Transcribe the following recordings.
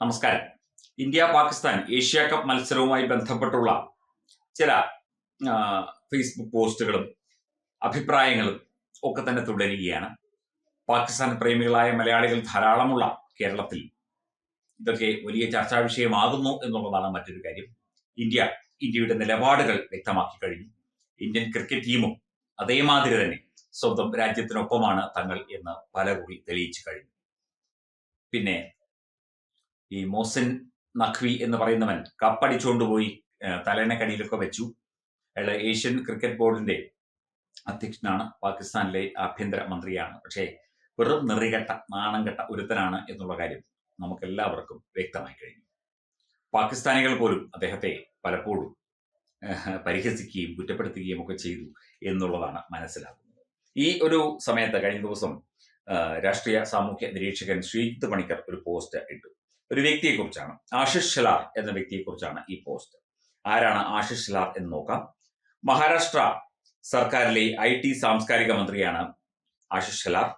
നമസ്കാരം. India Pakistan Asia cup മത്സരവുമായി ബന്ധപ്പെട്ടുള്ള ചില ഫേസ്ബുക്ക് പോസ്റ്റുകളും അഭിപ്രായങ്ങളും ഒക്കെ തന്നെ തുടരുകയാണ്. പാകിസ്ഥാൻ പ്രേമികളായ മലയാളികൾ ധാരാളമുള്ള കേരളത്തിൽ ഇതൊക്കെ വലിയ ചർച്ചാ വിഷയമാകുന്നു എന്നുള്ളതാണ് മറ്റൊരു കാര്യം. ഇന്ത്യ ഇന്ത്യയുടെ നിലപാടുകൾ വ്യക്തമാക്കി കഴിഞ്ഞു. ഇന്ത്യൻ ക്രിക്കറ്റ് ടീമും അതേമാതിരി തന്നെ സ്വന്തം രാജ്യത്തിനൊപ്പമാണ് തങ്ങൾ എന്ന് പലകുറി തെളിയിച്ചു കഴിഞ്ഞു. പിന്നെ ഈ മോസിൻ നഖ്വി എന്ന് പറയുന്നവൻ കപ്പടിച്ചുകൊണ്ടുപോയി തലേണക്കടിയിലൊക്കെ വെച്ചു. അയാൾ ഏഷ്യൻ ക്രിക്കറ്റ് ബോർഡിന്റെ അധ്യക്ഷനാണ് പാകിസ്ഥാനിലെ ആഭ്യന്തര മന്ത്രിയാണ്. പക്ഷേ വെറും നിറികെട്ട നാണം കെട്ട ഒരുത്തനാണ് എന്നുള്ള കാര്യം നമുക്കെല്ലാവർക്കും വ്യക്തമായി കഴിഞ്ഞു. പാകിസ്ഥാനികൾ പോലും അദ്ദേഹത്തെ പലപ്പോഴും പരിഹസിക്കുകയും കുറ്റപ്പെടുത്തുകയും ഒക്കെ ചെയ്തു എന്നുള്ളതാണ് മനസ്സിലാക്കുന്നത് ഈ ഒരു സമയത്ത് കഴിഞ്ഞ ദിവസം രാഷ്ട്രീയ സാമൂഹ്യ നിരീക്ഷകൻ ശ്രീജിത്ത് പണിക്കർ ഒരു പോസ്റ്റ് ഇട്ടു. ഒരു വ്യക്തിയെക്കുറിച്ചാണ്. ആഷിഷ് ഷിലാർ എന്ന വ്യക്തിയെക്കുറിച്ചാണ് ഈ പോസ്റ്റ്. ആരാണ് ആഷിഷ് ഷിലാർ എന്ന് നോക്കാം. മഹാരാഷ്ട്ര സർക്കാരിലെ ഐ ടി സാംസ്കാരിക മന്ത്രിയാണ് ആഷിഷ് ഷിലാർ.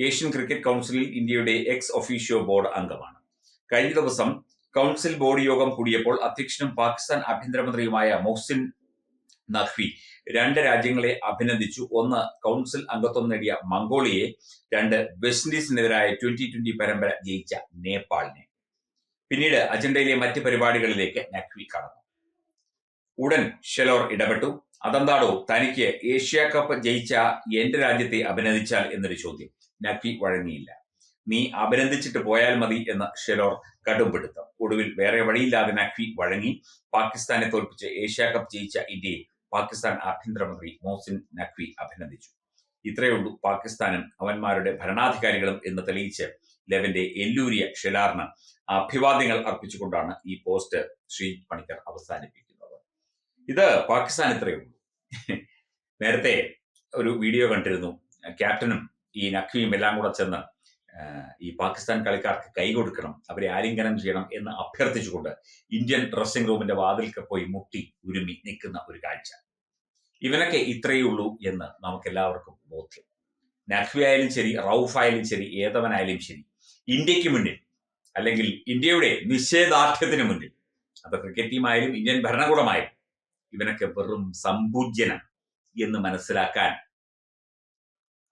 ഏഷ്യൻ ക്രിക്കറ്റ് കൗൺസിലിൽ ഇന്ത്യയുടെ എക്സ് ഒഫീഷ്യോ ബോർഡ് അംഗമാണ്. കഴിഞ്ഞ ദിവസം കൗൺസിൽ ബോർഡ് യോഗം കൂടിയപ്പോൾ അധ്യക്ഷനും പാകിസ്ഥാൻ ആഭ്യന്തരമന്ത്രിയുമായ മൊഹ്സിൻ നഖ്വി രണ്ട് രാജ്യങ്ങളെ അഭിനന്ദിച്ചു. ഒന്ന് കൗൺസിൽ അംഗത്വം നേടിയ മംഗോളിയെ രണ്ട് വെസ്റ്റ് ഇൻഡീസിനെതിരായ ട്വന്റി ട്വന്റി പരമ്പര ജയിച്ച നേപ്പാളിനെ. പിന്നീട് അജണ്ടയിലെ മറ്റ് പരിപാടികളിലേക്ക് നഖ്വി കടന്നു. ഉടൻ ഷെലോർ ഇടപെട്ടു. അതെന്താടോ തനിക്ക് ഏഷ്യ കപ്പ് ജയിച്ച എന്റെ രാജ്യത്തെ അഭിനന്ദിച്ചാൽ എന്നൊരു ചോദ്യം. നഖ്വി വഴങ്ങിയില്ല. നീ അഭിനന്ദിച്ചിട്ട് പോയാൽ മതി എന്ന് ഷെലോർ കടുംപിടുത്തം. ഒടുവിൽ വേറെ വഴിയില്ലാതെ നഖ്വി വഴങ്ങി പാകിസ്ഥാനെ തോൽപ്പിച്ച് ഏഷ്യ കപ്പ് ജയിച്ച ഇന്ത്യയെ പാകിസ്ഥാൻ ആഭ്യന്തരമന്ത്രി മോസിൻ നഖ്വി അഭിനന്ദിച്ചു. ഇത്രയുള്ളൂ പാകിസ്ഥാനും അവന്മാരുടെ ഭരണാധികാരികളും എന്ന് തെളിയിച്ച് ലെവന്റെ എല്ലൂരിയ ഷെലാറിന് അഭിവാദ്യങ്ങൾ അർപ്പിച്ചുകൊണ്ടാണ് ഈ പോസ്റ്റ് ശ്രീ പണിക്കർ അവസാനിപ്പിക്കുന്നത്. ഇത് പാകിസ്ഥാൻ ഇത്രയേ ഉള്ളൂ. നേരത്തെ ഒരു വീഡിയോ കണ്ടിരുന്നു. ക്യാപ്റ്റനും ഈ നഖ്വിയും എല്ലാം കൂടെ ചെന്ന് ഈ പാകിസ്ഥാൻ കളിക്കാർക്ക് കൈ കൊടുക്കണം അവരെ ആലിംഗനം ചെയ്യണം എന്ന് അഭ്യർത്ഥിച്ചുകൊണ്ട് ഇന്ത്യൻ ഡ്രസ്സിംഗ് റൂമിന്റെ വാതിൽക്ക് പോയി മുട്ടി ഉരുമി നിൽക്കുന്ന ഒരു കാഴ്ച. ഇവനൊക്കെ ഇത്രയേ ഉള്ളൂ എന്ന് നമുക്ക് എല്ലാവർക്കും ബോധ്യം. നഖ്വി ആയാലും ശരി റൌഫ് ആയാലും ശരി ഏതവനായാലും ശരി ഇന്ത്യയ്ക്ക് മുന്നിൽ അല്ലെങ്കിൽ ഇന്ത്യയുടെ നിഷേധാർഢ്യത്തിന് മുന്നിൽ. അത് ക്രിക്കറ്റ് ടീമായാലും ഇന്ത്യൻ ഭരണകൂടമായാലും ഇവനൊക്കെ വെറും സമ്പൂജ്യനം എന്ന് മനസ്സിലാക്കാൻ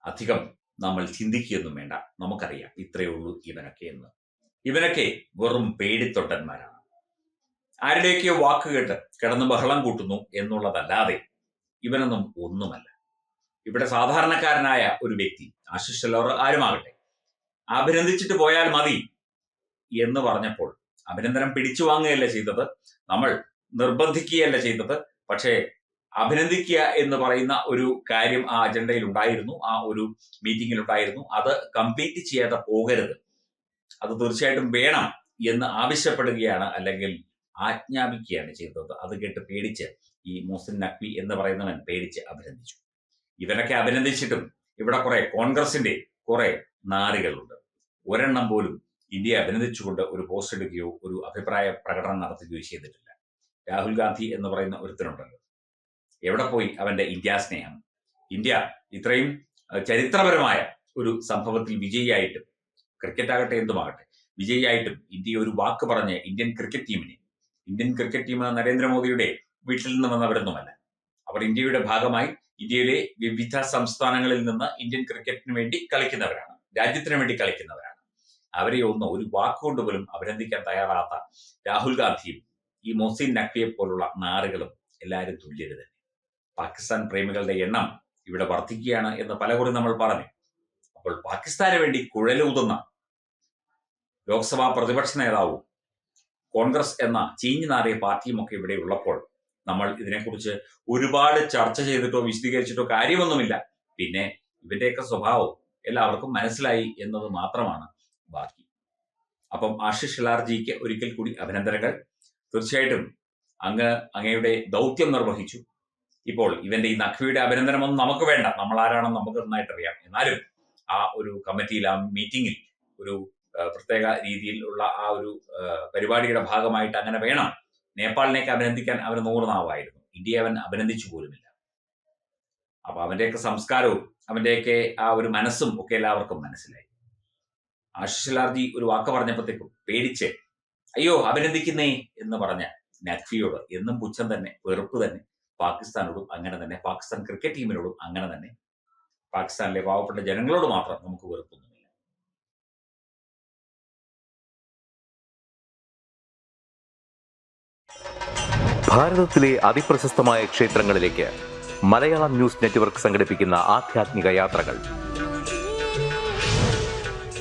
അധികം നമ്മൾ ചിന്തിക്കുകയൊന്നും വേണ്ട. നമുക്കറിയാം ഇത്രയേ ഉള്ളൂ ഇവനൊക്കെ എന്ന്. ഇവനൊക്കെ വെറും പേടിത്തൊട്ടന്മാരാണ്. ആരുടെയൊക്കെയോ വാക്ക് കേട്ട് കിടന്ന് ബഹളം കൂട്ടുന്നു എന്നുള്ളതല്ലാതെ ഇവനൊന്നും ഒന്നുമല്ല. ഇവിടെ സാധാരണക്കാരനായ ഒരു വ്യക്തി ആശിഷ് ആരുമാകട്ടെ? അഭിനന്ദിച്ചിട്ട് പോയാൽ മതി എന്ന് പറഞ്ഞപ്പോൾ അഭിനന്ദനം പിടിച്ചു വാങ്ങുകയല്ല ചെയ്തത്? നമ്മൾ നിർബന്ധിക്കുകയല്ല ചെയ്തത്. പക്ഷേ അഭിനന്ദിക്കുക എന്ന് പറയുന്ന ഒരു കാര്യം ആ അജണ്ടയിൽ ഉണ്ടായിരുന്നു. ആ ഒരു മീറ്റിംഗിൽ ഉണ്ടായിരുന്നു. അത് കംപ്ലീറ്റ് ചെയ്യാതെ പോകരുത്. അത് തീർച്ചയായിട്ടും വേണം എന്ന് ആവശ്യപ്പെടുകയാണ് അല്ലെങ്കിൽ ആജ്ഞാപിക്കുകയാണ് ചെയ്തത്. അത് കേട്ട് പേടിച്ച് ഈ മോസിൻ നഖ്വി എന്ന് പറയുന്നവൻ പേടിച്ച് അഭിനന്ദിച്ചു. ഇവനൊക്കെ അഭിനന്ദിച്ചിട്ടും ഇവിടെ കുറെ കോൺഗ്രസിന്റെ കുറെ നാറികളുണ്ട്. ഒരെണ്ണം പോലും ഇന്ത്യയെ അഭിനന്ദിച്ചുകൊണ്ട് ഒരു പോസ്റ്റ് ഇടുകയോ ഒരു അഭിപ്രായ പ്രകടനം നടത്തുകയോ ചെയ്തിട്ടില്ല. രാഹുൽ ഗാന്ധി എന്ന് പറയുന്ന ഒരുത്തനുണ്ടല്ലോ. എവിടെ പോയി അവന്റെ ഇന്ത്യ സ്നേഹം? ഇന്ത്യ ഇത്രയും ചരിത്രപരമായ ഒരു സംഭവത്തിൽ വിജയിയായിട്ടും ക്രിക്കറ്റ് ആകട്ടെ എന്തുമാകട്ടെ വിജയിയായിട്ടും ഇന്ത്യ ഒരു വാക്ക് പറഞ്ഞ് ഇന്ത്യൻ ക്രിക്കറ്റ് ടീമിനെ ഇന്ത്യൻ ക്രിക്കറ്റ് ടീം നരേന്ദ്രമോദിയുടെ വീട്ടിൽ നിന്ന് വന്നവരൊന്നുമല്ല. അവർ ഇന്ത്യയുടെ ഭാഗമായി ഇന്ത്യയിലെ വിവിധ സംസ്ഥാനങ്ങളിൽ നിന്ന് ഇന്ത്യൻ ക്രിക്കറ്റിന് വേണ്ടി കളിക്കുന്നവരാണ് രാജ്യത്തിന് വേണ്ടി കളിക്കുന്നവരാണ്. അവരെ ഒന്ന് ഒരു വാക്കുകൊണ്ട് പോലും അഭിനന്ദിക്കാൻ തയ്യാറാത്ത രാഹുൽ ഗാന്ധിയും ഈ മൊസീൻ നഖ്വിയെ പോലുള്ള നാറുകളും എല്ലാവരും തുല്യര് തന്നെ പാകിസ്ഥാൻ പ്രേമികളുടെ എണ്ണം ഇവിടെ വർദ്ധിക്കുകയാണ് എന്ന് പലകുറി നമ്മൾ പറഞ്ഞു. അപ്പോൾ പാകിസ്ഥാന് വേണ്ടി കുഴലൂതുന്ന ലോക്സഭാ പ്രതിപക്ഷ നേതാവും കോൺഗ്രസ് എന്ന ചീഞ്ഞു നാറിയ പാർട്ടിയുമൊക്കെ ഇവിടെ ഉള്ളപ്പോൾ നമ്മൾ ഇതിനെക്കുറിച്ച് ഒരുപാട് ചർച്ച ചെയ്തിട്ടോ വിശദീകരിച്ചിട്ടോ കാര്യമൊന്നുമില്ല. പിന്നെ ഇവന്റെയൊക്കെ സ്വഭാവം എല്ലാവർക്കും മനസ്സിലായി എന്നത് മാത്രമാണ്. ബാക്കി. അപ്പം ആശിഷ് ഷിലാർജിക്ക് ഒരിക്കൽ കൂടി അഭിനന്ദനങ്ങൾ. തീർച്ചയായിട്ടും അങ്ങ് അങ്ങയുടെ ദൗത്യം നിർവഹിച്ചു. ഇപ്പോൾ ഇവന്റെ ഈ നഖ്വിയുടെ അഭിനന്ദനമൊന്നും നമുക്ക് വേണ്ട. നമ്മൾ ആരാണെന്ന് നമുക്ക് നന്നായിട്ട് അറിയാം. എന്നാലും ആ ഒരു കമ്മിറ്റിയിൽ ആ മീറ്റിംഗിൽ ഒരു പ്രത്യേക പ്രത്യേക രീതിയിലുള്ള ആ ഒരു പരിപാടിയുടെ ഭാഗമായിട്ട് അങ്ങനെ വേണം നേപ്പാളിനെയൊക്കെ അഭിനന്ദിക്കാൻ അവന് നൂറ് നാവായിരുന്നു. ഇന്ത്യയെ അവൻ അഭിനന്ദിച്ചു പോലുമില്ല. അപ്പൊ അവന്റെയൊക്കെ സംസ്കാരവും അവന്റെയൊക്കെ ആ ഒരു മനസ്സും ഒക്കെ എല്ലാവർക്കും മനസ്സിലായി. ആശിഷ് ലാർജി ഒരു വാക്ക് പറഞ്ഞപ്പോഴത്തേക്കും പേടിച്ച് അയ്യോ അഭിനന്ദിക്കുന്നേ എന്ന് പറഞ്ഞ നഖ്വിയോട് എന്നും പുച്ഛം തന്നെ വെറുപ്പ് തന്നെ പാകിസ്ഥാനോടും അങ്ങനെ തന്നെ പാകിസ്ഥാൻ ക്രിക്കറ്റ് ടീമിനോടും അങ്ങനെ തന്നെ പാകിസ്ഥാനിലെ പാവപ്പെട്ട ജനങ്ങളോട് മാത്രം നമുക്ക് വെറുപ്പൊന്നുമില്ല. ഭാരതത്തിലെ അതിപ്രശസ്തമായ ക്ഷേത്രങ്ങളിലേക്ക് മലയാളം ന്യൂസ് നെറ്റ്വർക്ക് സംഘടിപ്പിക്കുന്ന ആധ്യാത്മിക യാത്രകൾ.